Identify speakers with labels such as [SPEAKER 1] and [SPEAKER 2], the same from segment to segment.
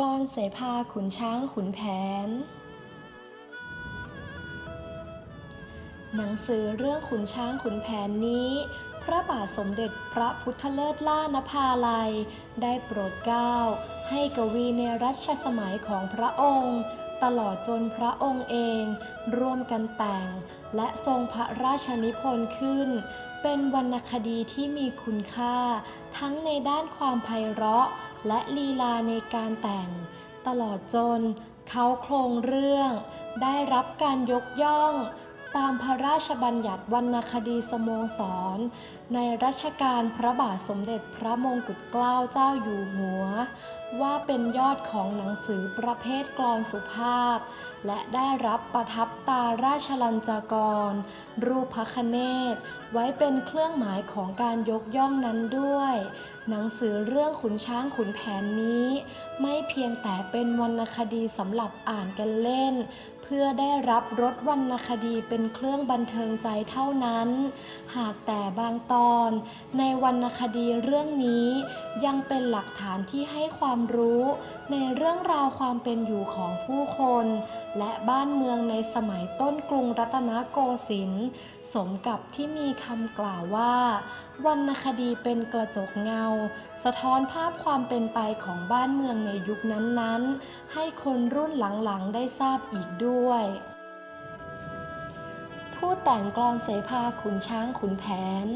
[SPEAKER 1] กรอนเสภาขุนช้างขุนแผน หนังสือเรื่องขุนช้างขุนแผนนี้ พระบาทสมเด็จพระพุทธเลิศล่านภาลัย ได้โปรดเกล้าให้กวีในรัชสมัยของพระองค์ ตลอดจนพระองค์เองร่วมกันแต่ง และทรงพระราชนิพนธ์ขึ้น เป็นวรรณคดีที่มีคุณค่า ทั้งในด้านความไพเราะ และลีลาในการแต่ง ตลอดจนเขาโครงเรื่อง ได้รับการยกย่อง ตามพระราชบัญญัติวรรณคดีสโมสร ในรัชกาลพระบาทสมเด็จพระมงกุฎเกล้าเจ้าอยู่หัว ว่าเป็นยอดของหนังสือประเภทกลอนสุภาพ และได้รับประทับตาราชลัญจากร รูปพระคเนศไว้เป็นเครื่องหมายของการยกย่องนั้นด้วย หนังสือเรื่องขุนช้างขุนแผนนี้ ไม่เพียงแต่เป็นวรรณคดีสำหรับอ่านกันเล่น พื่อได้รับรสวรรณคดีเป็นเครื่องบันเทิงใจเท่านั้น หากแต่บางตอน ในวรรณคดีเรื่องนี้ยังเป็นหลักฐานที่ให้ความรู้ ในเรื่องราวความเป็นอยู่ของผู้คน และบ้านเมืองในสมัยต้นกรุงรัตนโกสินทร์สมกับที่มีคำกล่าวว่าวรรณคดีเป็นกระจกเงา สะท้อนภาพความเป็นไปของบ้านเมืองในยุคนั้นๆ ให้คนรุ่นหลังๆ ได้ทราบอีกด้วย ผู้แต่งกลอนเสภาขุนช้างขุนแผน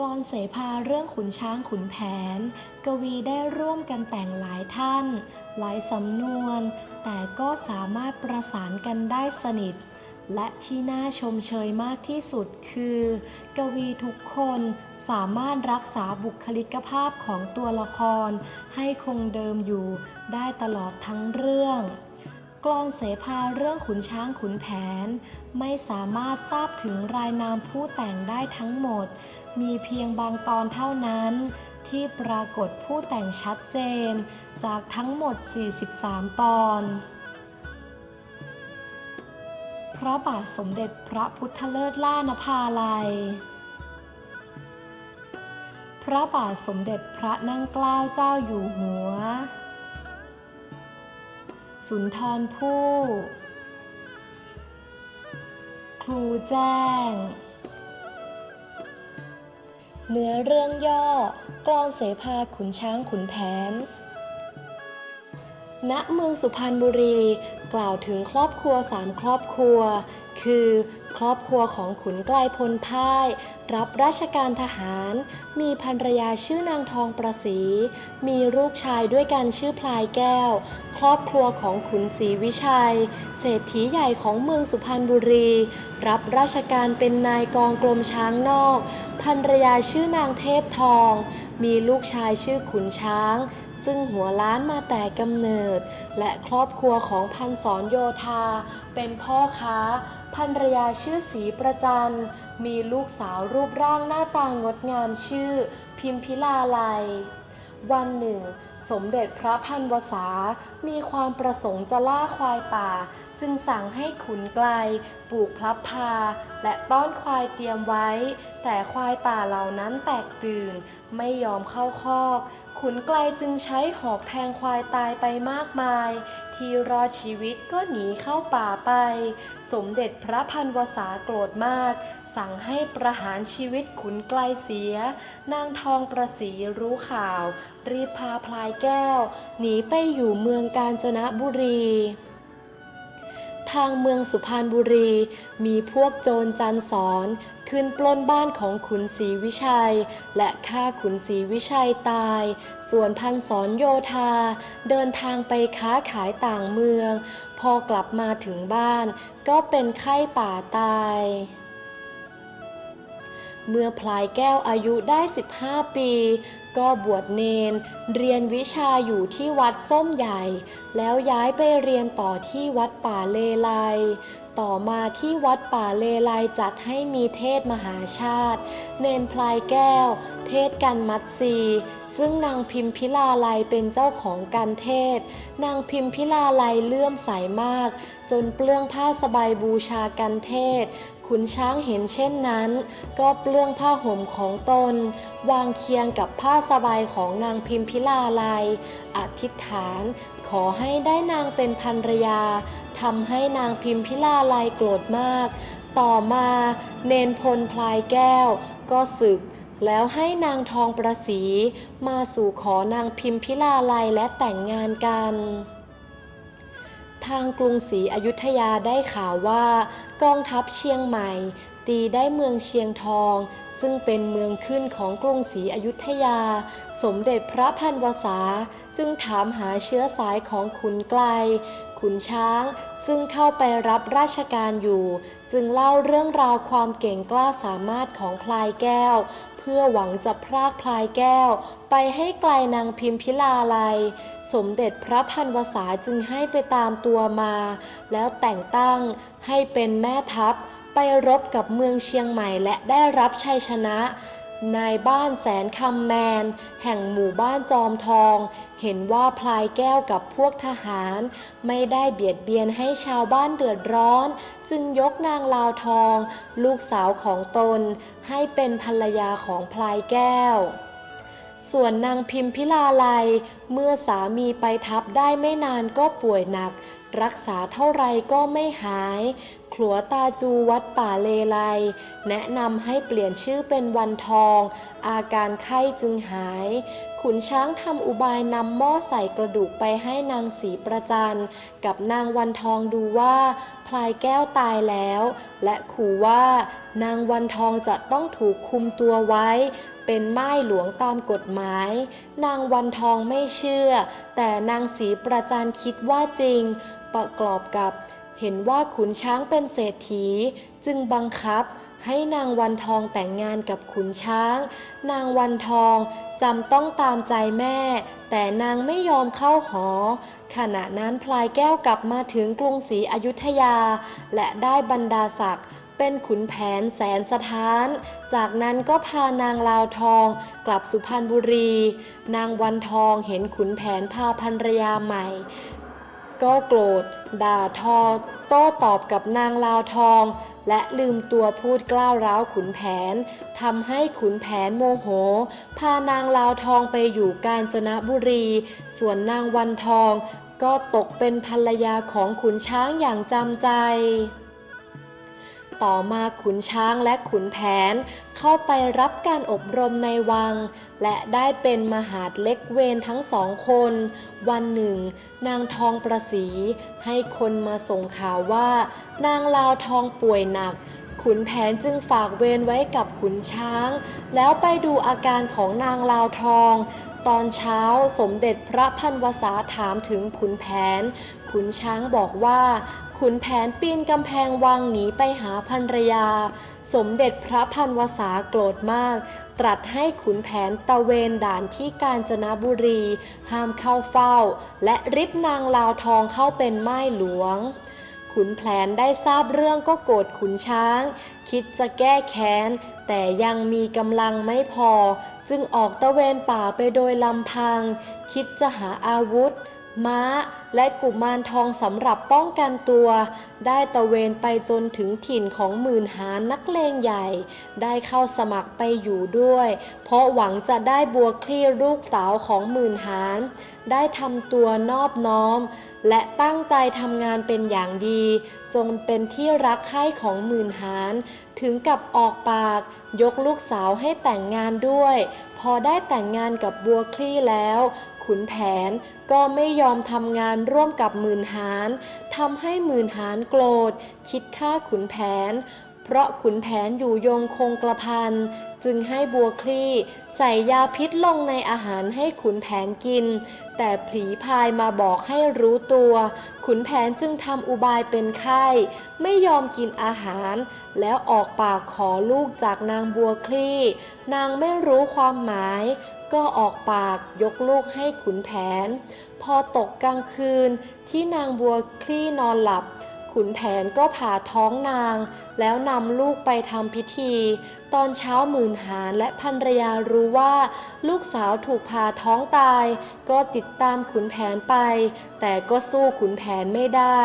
[SPEAKER 1] กลอนเสภาเรื่องขุนช้างขุนแผน กวีได้ร่วมกันแต่งหลายท่าน หลายสำนวน แต่ก็สามารถประสานกันได้สนิท และที่น่าชมเชยมากที่สุดคือ กวีทุกคนสามารถรักษาบุคลิกภาพของตัวละคร ให้คงเดิมอยู่ได้ตลอดทั้งเรื่อง กลอนเสภาเรื่องขุนช้างขุนแผน ไม่สามารถทราบถึงรายนามผู้แต่งได้ทั้งหมด มีเพียงบางตอนเท่านั้น ที่ปรากฏผู้แต่งชัดเจน จากทั้งหมด 43 ตอน พระบาทสมเด็จพระพุทธเลิศล่านภาลัยพระบาทสมเด็จพระนั่งเกล้าเจ้าอยู่หัว สุนทรภู่ ครูแจ้ง เนื้อเรื่องย่อกลอนเสภาขุนช้างขุนแผน ณ เมืองสุพรรณบุรีกล่าวถึงครอบครัวสามครอบครัว คือครอบครัวของขุนไกลพลพ่าย รับราชการทหาร มีภรรยาชื่อนางทองประสี มีลูกชายด้วยกันชื่อพลายแก้ว ครอบครัวของขุนศรีวิชัย เศรษฐีใหญ่ของเมืองสุพรรณบุรี รับราชการเป็นนายกองกรมช้างนอก ภรรยาชื่อนางเทพทอง มีลูกชายชื่อขุนช้าง ซึ่งหัวล้านมาแต่กำเนิด และครอบครัวของพันศรโยธา เป็นพ่อค้า ภรรยาชื่อสีประจัน มีลูกสาวรูปร่างหน้าตางดงามชื่อ พิมพิลาลัย วันหนึ่ง สมเด็จพระพันวษา มีความประสงค์จะล่าควายป่า จึงสั่งให้ขุนไกลปลูกพลับพา และต้อนควายเตรียมไว้ แต่ควายป่าเหล่านั้นแตกตื่น ไม่ยอมเข้าคอก ขุนไกลจึงใช้หอกแทงควายตายไปมากมาย ที่รอดชีวิตก็หนีเข้าป่าไป สมเด็จพระพันวษาโกรธมาก สั่งให้ประหารชีวิตขุนไกลเสีย นางทองประสีรู้ข่าว รีบพาพลายแก้ว หนีไปอยู่เมืองกาญจนบุรี ทางเมืองสุพรรณบุรี มีพวกโจรจันสอนขึ้นปล้นบ้านของขุนศรีวิชัย และฆ่าขุนศรีวิชัยตาย ส่วนพันสอนโยธา เดินทางไปค้าขายต่างเมือง พอกลับมาถึงบ้านก็เป็นไข้ป่าตาย เมื่อพลายแก้วอายุได้ 15 ปี ก็บวชเนน เรียนวิชาอยู่ที่วัดส้มใหญ่ แล้วย้ายไปเรียนต่อที่วัดป่าเลไลต่อมาที่วัดป่าเลไลจัดให้มีเทศมหาชาติ เนนพลายแก้ว เทศกันมัดซีซึ่งนางพิมพิลาไลยเป็นเจ้าของการเทศ นางพิมพิลาไลยเลื่อมใสมาก จนเปลื้องผ้าสบายบูชากันเทศ ขุนช้างเห็นเช่นนั้น ก็เปลื้องผ้าห่มของตน วางเคียงกับผ้าสบายของนางพิมพิลาไลยอธิษฐานขอให้ได้นางเป็นภรรยาทำให้นางพิมพิลาไลยโกรธมาก ต่อมาเนนพลพลายแก้ว ก็ศึกแล้วให้นางทองประสี มาสู่ขอนางพิมพิลาไลยและแต่งงานกัน ทางกรุงศรีอยุธยาได้ข่าวว่ากองทัพเชียงใหม่ ตีได้เมืองเชียงทอง ซึ่งเป็นเมืองขึ้นของกรุงศรีอยุธยา สมเด็จพระพันวษาจึงถามหาเชื้อสายของขุนไกล ขุนช้าง ซึ่งเข้าไปรับราชการอยู่ จึงเล่าเรื่องราวความเก่งกล้าสามารถของพลายแก้ว พื่อหวังจะพรากพลายแก้ว ไปให้ไกลนางพิมพิลาลัย สมเด็จพระพันวษาจึงให้ไปตามตัวมา แล้วแต่งตั้งให้เป็นแม่ทัพ ไปรบกับเมืองเชียงใหม่และได้รับชัยชนะ นายบ้านแสนคำแมน แห่งหมู่บ้านจอมทอง เห็นว่าพลายแก้วกับพวกทหาร ไม่ได้เบียดเบียนให้ชาวบ้านเดือดร้อน จึงยกนางลาวทอง ลูกสาวของตน ให้เป็นภรรยาของพลายแก้ว ส่วนนางพิมพิลาไลยเมื่อสามีไปทับได้ไม่นานก็ป่วยหนัก รักษาเท่าไรก็ไม่หาย ขลัวตาจูวัดป่าเลไล แนะนำให้เปลี่ยนชื่อเป็นวันทอง อาการไข้จึงหาย ขุนช้างทำอุบายนำหม้อใส่กระดูกไปให้นางสีประจันกับนางวันทองดูว่าพลายแก้วตายแล้ว และขู่ว่านางวันทองจะต้องถูกคุมตัวไว้ เป็นไม้หลวงตามกฎหมาย นางวันทองไม่เชื่อ แต่นางสีประจันคิดว่าจริง ประกอบกับ เห็นว่าขุนช้างเป็นเศรษฐี จึงบังคับให้นางวันทองแต่งงานกับขุนช้าง นางวันทองจำต้องตามใจแม่ แต่นางไม่ยอมเข้าหอ ขณะนั้นพลายแก้วกลับมาถึงกรุงศรีอยุธยา และได้บรรดาศักดิ์เป็นขุนแผนแสนสถาน จากนั้นก็พานางลาวทองกลับสุพรรณบุรี นางวันทองเห็นขุนแผนพาภรรยาใหม่ ก็โกรธ ด่าทอ โต้ตอบกับนางลาวทอง และลืมตัวพูดกล้าวร้าวขุนแผนทำให้ขุนแผนโมโห พานางลาวทองไปอยู่กาญจนบุรี ส่วนนางวันทอง ก็ตกเป็นภรรยาของขุนช้างอย่างจำใจ ต่อมาขุนช้างและขุนแผน เข้าไปรับการอบรมในวัง และได้เป็นมหาดเล็กเวนทั้งสองคน วันหนึ่ง นางทองประสี ให้คนมาส่งข่าวว่า นางลาวทองป่วยหนัก ขุนแผนจึงฝากเวรไว้กับขุนช้าง แล้วไปดูอาการของนางลาวทอง ตอนเช้าสมเด็จพระพันวษาถามถึงขุนแผน ขุนช้างบอกว่า ขุนแผนปีนกำแพงวังหนีไปหาภรรยา สมเด็จพระพันวษาโกรธมาก ตรัสให้ขุนแผนตะเวนด่านที่กาญจนบุรี ห้ามเข้าเฝ้า และริบนางลาวทองเข้าเป็นไม้หลวงขุนแผนได้ทราบเรื่องก็โกรธขุนช้าง คิดจะแก้แค้น แต่ยังมีกำลังไม่พอ จึงออกตะเวนป่าไปโดยลำพัง คิดจะหาอาวุธ ม้า และกุมารทองสำหรับป้องกันตัว ได้ตะเวนไปจนถึงถิ่นของหมื่นหานักเลงใหญ่ ได้เข้าสมัครไปอยู่ด้วย เพราะหวังจะได้บัวคลี่ลูกสาวของหมื่นหานได้ทำตัวนอบน้อม และตั้งใจทำงานเป็นอย่างดี จนเป็นที่รักใคร่ของหมื่นหานถึงกับออกปากยกลูกสาวให้แต่งงานด้วย พอได้แต่งงานกับบัวคลี่แล้ว ขุนแผนก็ไม่ยอมทำงานร่วมกับหมื่นหานทำให้หมื่นหานโกรธ คิดฆ่าขุนแผน เพราะขุนแผนอยู่ยงคงกระพัน จึงให้บัวคลี่ ใส่ยาพิษลงในอาหารให้ขุนแผนกิน แต่ผีพายมาบอกให้รู้ตัว ขุนแผนจึงทำอุบายเป็นไข้ ไม่ยอมกินอาหาร แล้วออกปากขอลูกจากนางบัวคลี่ นางไม่รู้ความหมาย ก็ออกปากยกลูกให้ขุนแผน พอตกกลางคืนที่นางบัวคลี่นอนหลับ ขุนแผนก็ผ่าท้องนาง แล้วนำลูกไปทำพิธี ตอนเช้าหมื่นหารและภรรยารู้ว่า ลูกสาวถูกผ่าท้องตาย ก็ติดตามขุนแผนไป แต่ก็สู้ขุนแผนไม่ได้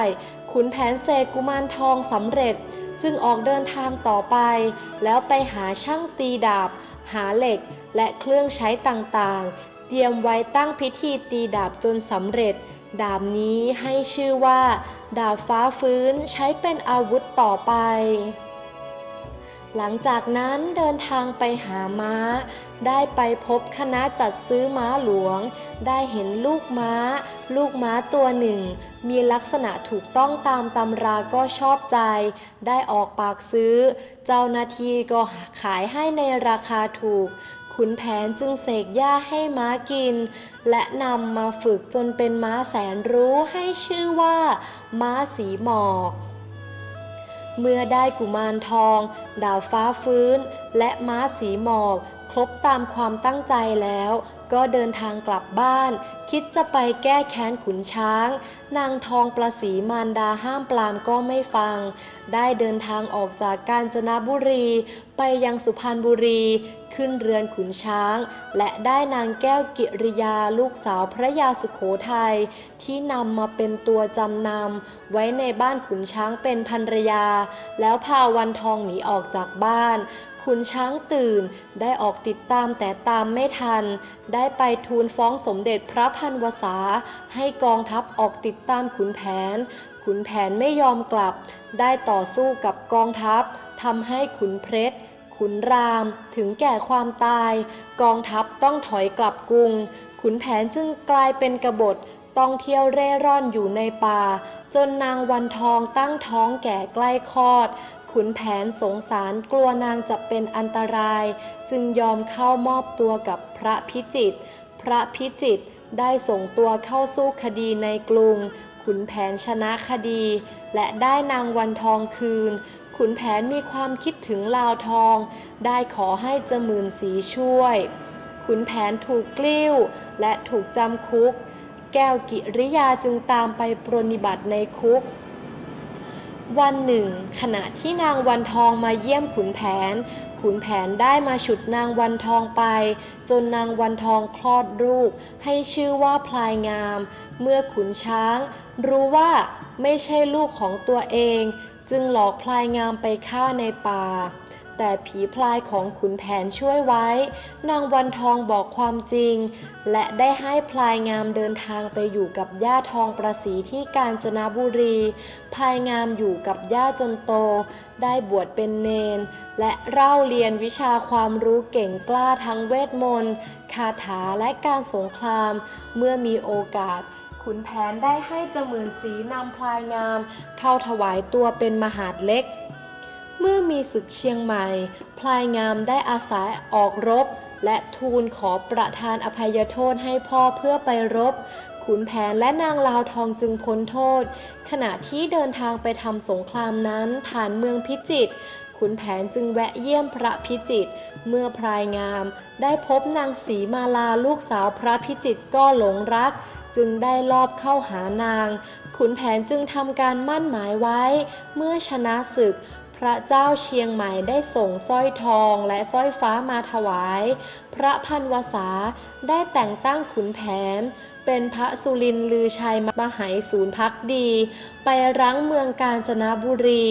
[SPEAKER 1] ขุนแผนเสกกุมารทองสำเร็จจึงออกเดินทางต่อไป แล้วไปหาช่างตีดาบ หาเหล็ก และเครื่องใช้ต่างๆ เตรียมไว้ตั้งพิธีตีดาบจนสำเร็จ ดาบนี้ให้ชื่อว่า ดาบฟ้าฟื้นใช้เป็นอาวุธต่อไปหลังจากนั้นเดินทางไปหาม้า ได้ไปพบคณะจัดซื้อม้าหลวง ได้เห็นลูกม้า ลูกม้าตัวหนึ่ง มีลักษณะถูกต้องตามตำราก็ชอบใจ ได้ออกปากซื้อ เจ้าหน้าที่ก็ขายให้ในราคาถูก ขุนแผนจึงเสกหญ้าให้ม้ากิน และนำมาฝึกจนเป็นม้าแสนรู้ให้ชื่อว่า ม้าสีหมอกเมื่อได้กุมารทอง ดาวฟ้าฟื้น และม้าสีหมอก ครบตามความตั้งใจแล้ว ก็เดินทางกลับบ้าน คิดจะไปแก้แค้นขุนช้าง นางทองประสีมารดาห้ามปรามก็ไม่ฟัง ได้เดินทางออกจากกาญจนบุรี ไปยังสุพรรณบุรี ขึ้นเรือนขุนช้าง และได้นางแก้วกิริยาลูกสาวพระยาสุโขทัยที่นำมาเป็นตัวจำนำไว้ในบ้านขุนช้างเป็นภรรยา แล้วพาวันทองหนีออกจากบ้าน ขุนช้างตื่น ได้ออกติดตามแต่ตามไม่ทัน ได้ไปทูลฟ้องสมเด็จพระพันวษา ให้กองทัพออกติดตามขุนแผน ขุนแผนไม่ยอมกลับ ได้ต่อสู้กับกองทัพทำให้ขุนเพชรขุนรามถึงแก่ความตาย กองทัพต้องถอยกลับกรุง ขุนแผนจึงกลายเป็นกบฏต้องเที่ยวเร่ร่อนอยู่ในป่า จนนางวันทองตั้งท้องแก่ใกล้คลอด ขุนแผนสงสารกลัวนางจะเป็นอันตราย จึงยอมเข้ามอบตัวกับพระพิจิตรพระพิจิตรได้ส่งตัวเข้าสู้คดีในกรุง ขุนแผนชนะคดี และได้นางวันทองคืน ขุนแผนมีความคิดถึงลาวทอง ได้ขอให้จมื่นสีช่วย ขุนแผนถูกกลิ้ว และถูกจำคุก แก้วกิริยาจึงตามไปปรนนิบัติในคุก วันหนึ่ง ขณะที่นางวันทองมาเยี่ยมขุนแผน ขุนแผนได้มาฉุดนางวันทองไป จนนางวันทองคลอดลูก ให้ชื่อว่าพลายงาม เมื่อขุนช้าง รู้ว่าไม่ใช่ลูกของตัวเอง จึงหลอกพลายงามไปฆ่าในป่า แต่ผีพลายของขุนแผนช่วยไว้ นางวันทองบอกความจริง และได้ให้พลายงามเดินทางไปอยู่กับย่าทองประสีที่กาญจนบุรี พลายงามอยู่กับย่าจนโต ได้บวชเป็นเนน และเล่าเรียนวิชาความรู้เก่งกล้าทั้งเวทมนต์ คาถาและการสงคราม เมื่อมีโอกาสขุนแผนได้ให้จมื่นสีนำพลายงาม เข้าถวายตัวเป็นมหาดเล็ก เมื่อมีศึกเชียงใหม่ พลายงามได้อาศัยออกรบ และทูลขอประทานอภัยโทษให้พ่อเพื่อไปรบ ขุนแผนและนางลาวทองจึงพ้นโทษ ขณะที่เดินทางไปทำสงครามนั้นผ่านเมืองพิจิตรขุนแผนจึงแวะเยี่ยมพระพิจิตรเมื่อพลายงาม ได้พบนางสีมาลาลูกสาวพระพิจิตรก็หลงรัก จึงได้ลอบเข้าหานาง ขุนแผนจึงทำการมั่นหมายไว้ เมื่อชนะศึก พระเจ้าเชียงใหม่ได้ส่งสร้อยทองและสร้อยฟ้ามาถวาย พระพันวษาได้แต่งตั้งขุนแผน เป็นพระสุรินลือชัยมหายศูนย์พักดี ไปรั้งเมืองกาญจนบุรี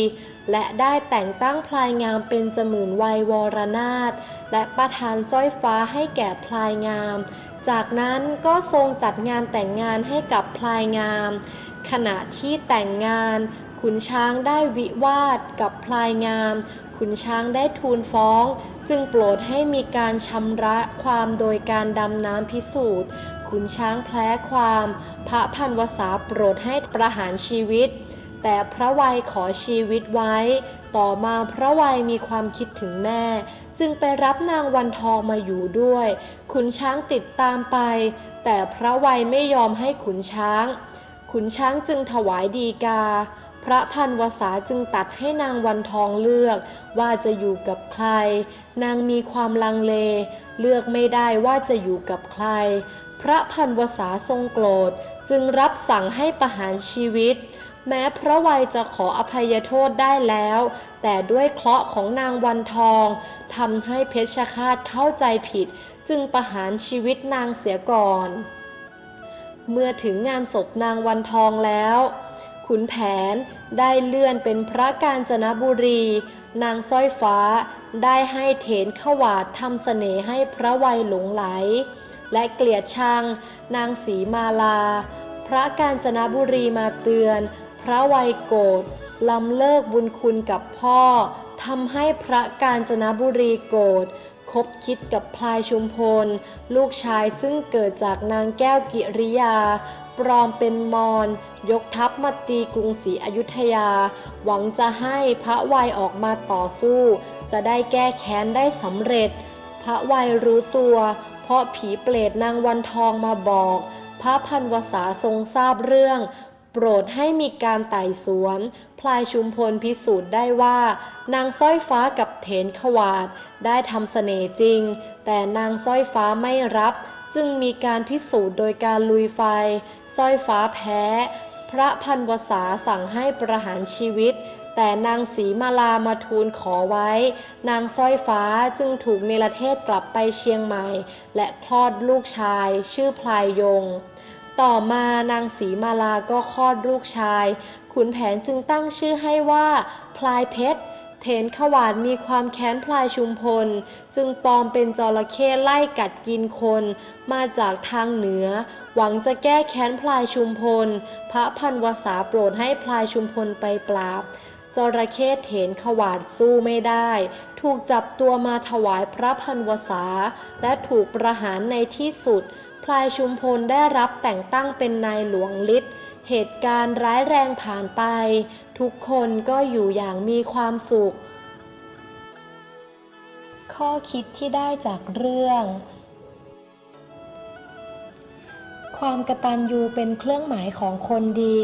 [SPEAKER 1] และได้แต่งตั้งพลายงามเป็นจมื่นวัยวรนาถและประทานสร้อยฟ้าให้แก่พลายงาม จากนั้นก็ทรงจัดงานแต่งงานให้กับพลายงาม ขณะที่แต่งงาน ขุนช้างได้วิวาทกับพลายงาม ขุนช้างได้ทูลฟ้อง จึงโปรดให้มีการชำระความโดยการดำน้ำพิสูจน์ ขุนช้างแพ้ความ พระพันวษาโปรดให้ประหารชีวิต แต่พระวัยขอชีวิตไว้ ต่อมาพระวัยมีความคิดถึงแม่ จึงไปรับนางวันทองมาอยู่ด้วย ขุนช้างติดตามไป แต่พระวัยไม่ยอมให้ขุนช้าง ขุนช้างจึงถวายดีกา ระพันวษาจึงตัดให้นางวันทองเลือก ว่าจะอยู่กับใคร นางมีความลังเล เลือกไม่ได้ว่าจะอยู่กับใคร พระพันวษาทรงโกรธ จึงรับสั่งให้ประหารชีวิต แม้พระวัยจะขออภัยโทษได้แล้ว แต่ด้วยเคราะห์ของนางวันทองทำให้เพชฌฆาตเข้าใจผิด จึงประหารชีวิตนางเสียก่อน เมื่อถึงงานศพนางวันทองแล้ว ขุนแผนได้เลื่อนเป็นพระกาญจนบุรี นางสร้อยฟ้าได้ให้เถนขวาดทำเสน่ห์ให้พระวัยหลงไหล และเกลียดชัง นางสีมาลา พระกาญจนบุรีมาเตือน พระวัยโกรธลำเลิกบุญคุณกับพ่อทำให้พระกาญจนบุรีโกรธคบคิดกับพลายชุมพล ลูกชายซึ่งเกิดจากนางแก้วกิริยา ปลอมเป็นมอญยกทัพมาตีกรุงศรีอยุธยา หวังจะให้พระวัยออกมาต่อสู้ จะได้แก้แค้นได้สำเร็จ พระวัยรู้ตัว เพราะผีเปรตนางวันทองมาบอก พระพันวษาทรงทราบเรื่องโปรดให้มีการไต่สวน พลายชุมพลพิสูจน์ได้ว่า นางสร้อยฟ้ากับเถนขวาด ได้ทำเสน่ห์จริง แต่นางสร้อยฟ้าไม่รับ จึงมีการพิสูจน์โดยการลุยไฟสร้อยฟ้าแพ้ พระพันวษาสั่งให้ประหารชีวิต แต่นางสีมาลามาทูลขอไว้ นางสร้อยฟ้าจึงถูกเนรเทศกลับไปเชียงใหม่ และคลอดลูกชายชื่อพลายยง ต่อมานางสีมาลาก็คลอดลูกชาย ขุนแผนจึงตั้งชื่อให้ว่า พลายเพชร เถนขวาดมีความแค้นพลายชุมพล จึงปลอมเป็นจระเข้ไล่กัดกินคน มาจากทางเหนือ หวังจะแก้แค้นพลายชุมพล พระพันวษาโปรดให้พลายชุมพลไปปราบจระเข้เถนขวาดสู้ไม่ได้ ถูกจับตัวมาถวายพระพันวษา และถูกประหารในที่สุด พลายชุมพลได้รับแต่งตั้งเป็นนายหลวงฤทธิ์ เหตุการณ์ร้ายแรงผ่านไป ทุกคนก็อยู่อย่างมีความสุข ข้อคิดที่ได้จากเรื่อง ความกตัญญูเป็นเครื่องหมายของคนดี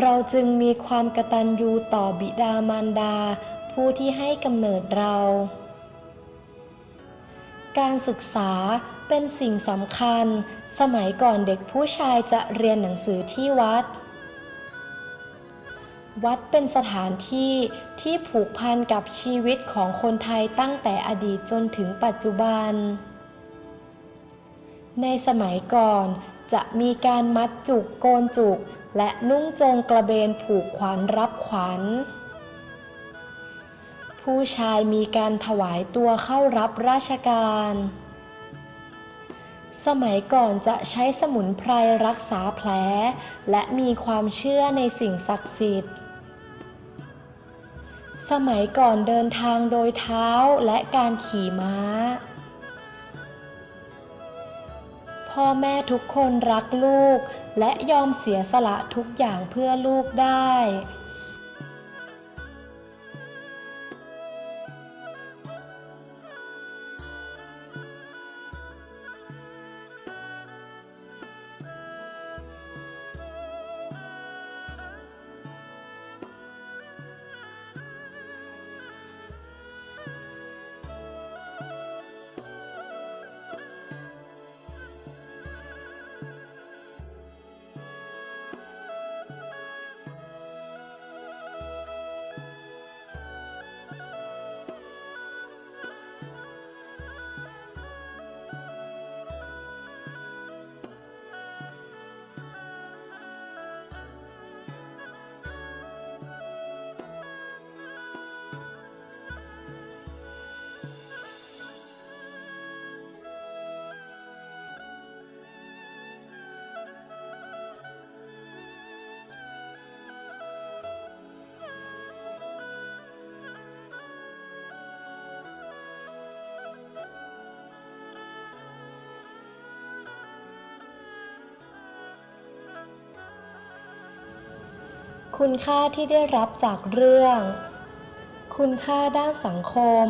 [SPEAKER 1] เราจึงมีความกตัญญูต่อบิดามารดา ผู้ที่ให้กำเนิดเรา การศึกษาเป็นสิ่งสำคัญ สมัยก่อนเด็กผู้ชายจะเรียนหนังสือที่วัด วัดเป็นสถานที่ที่ผูกพันกับชีวิตของคนไทยตั้งแต่อดีตจนถึงปัจจุบัน ในสมัยก่อนจะมีการมัดจุกโกนจุก และนุ่งจงกระเบนผูกขวัญรับขวัญ ผู้ชายมีการถวายตัวเข้ารับราชการ สมัยก่อนจะใช้สมุนไพรรักษาแผล และมีความเชื่อในสิ่งศักดิ์สิทธิ์ สมัยก่อนเดินทางโดยเท้าและการขี่ม้า พ่อแม่ทุกคนรักลูกและยอมเสียสละทุกอย่างเพื่อลูกได้ คุณค่าที่ได้รับจากเรื่อง คุณค่าด้านสังคม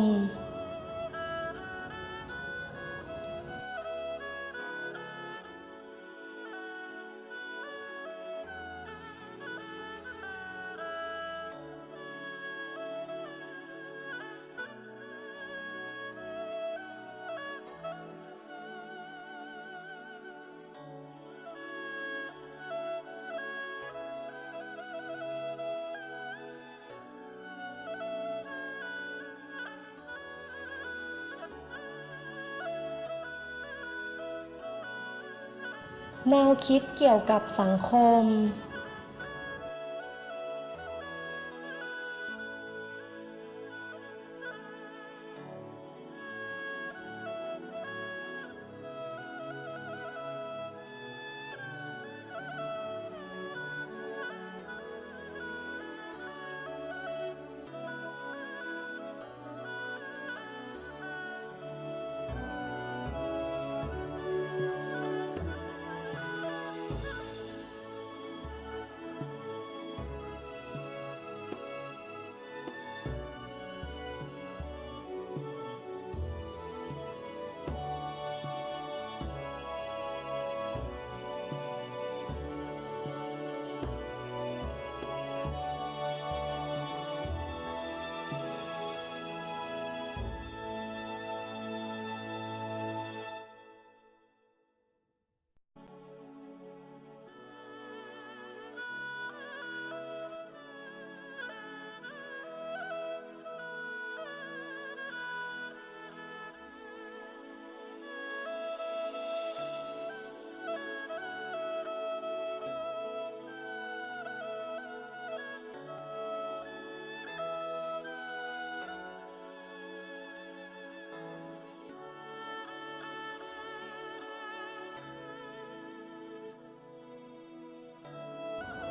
[SPEAKER 1] แนวคิดเกี่ยวกับสังคม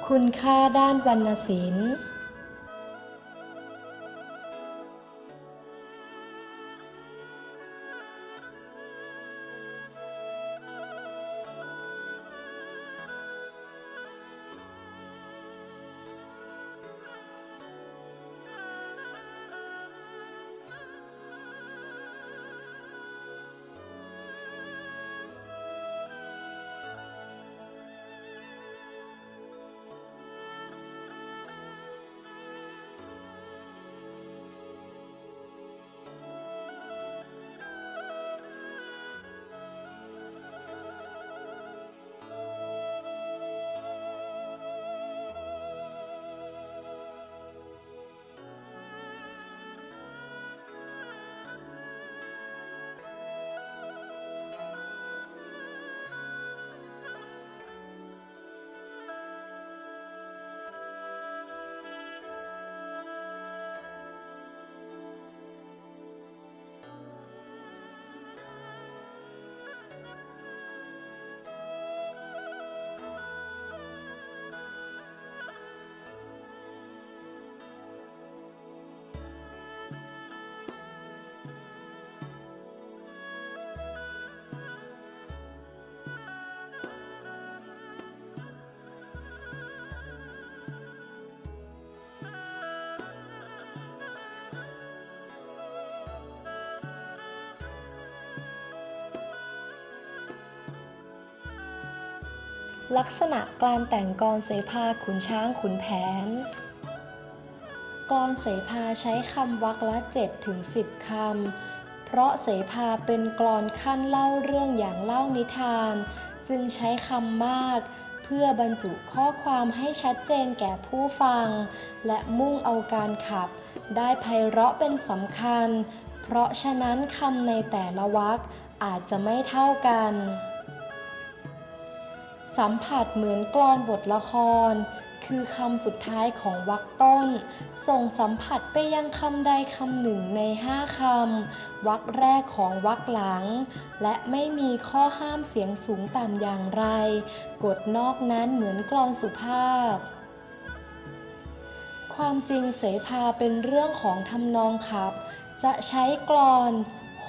[SPEAKER 1] คุณค่าด้านวรรณศิลป์ ลักษณะการแต่งกรเสภาขุนช้างขุนแผน กรเสภาใช้คำวรรคละ7ถึง10คำ เพราะเสภาเป็นกลอนขั้นเล่าเรื่องอย่างเล่านิทาน จึงใช้คำมากเพื่อบรรจุข้อความให้ชัดเจนแก่ผู้ฟัง และมุ่งเอาการขับ ได้ไพเราะเป็นสำคัญ เพราะฉะนั้นคำในแต่ละวรรคอาจจะไม่เท่ากัน สัมผัสเหมือนกลอนบทละคร คือคำสุดท้ายของวรรคต้น ส่งสัมผัสไปยังคำใดคำหนึ่งในห้าคำวรรคแรกของวรรคหลัง และไม่มีข้อห้ามเสียงสูงต่ำอย่างไร กฎนอกนั้นเหมือนกลอนสุภาพความจริงเสภาเป็นเรื่องของทำนองขับ จะใช้กลอน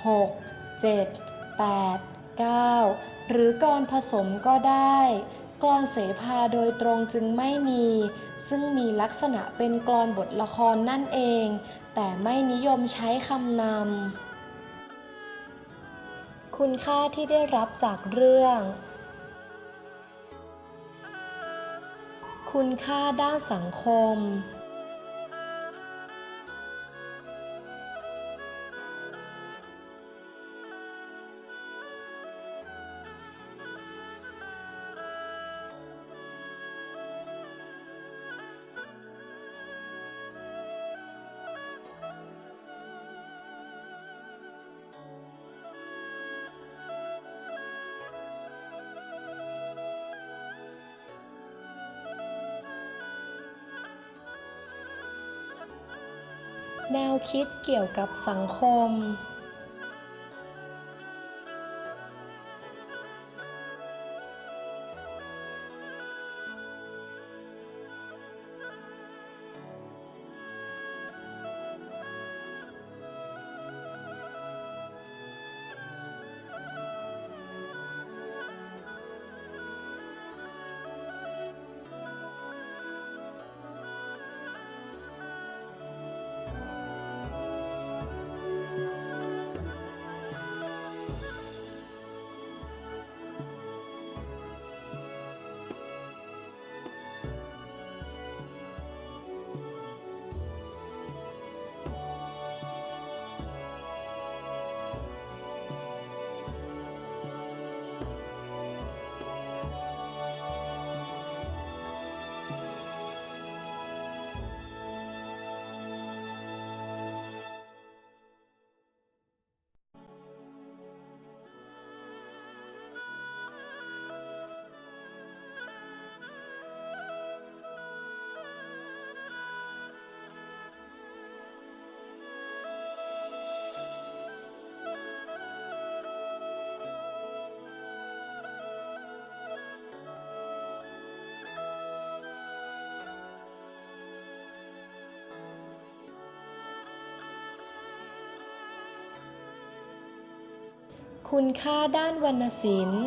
[SPEAKER 1] 6 7 8 9 หรือกลอนผสมก็ได้กลอนเสภาโดยตรงจึงไม่มี ซึ่งมีลักษณะเป็นกลอนบทละครนั่นเอง แต่ไม่นิยมใช้คำนำ คุณค่าที่ได้รับจากเรื่อง คุณค่าด้านสังคม แนวคิดเกี่ยวกับสังคม คุณค่าด้านวรรณศิลป์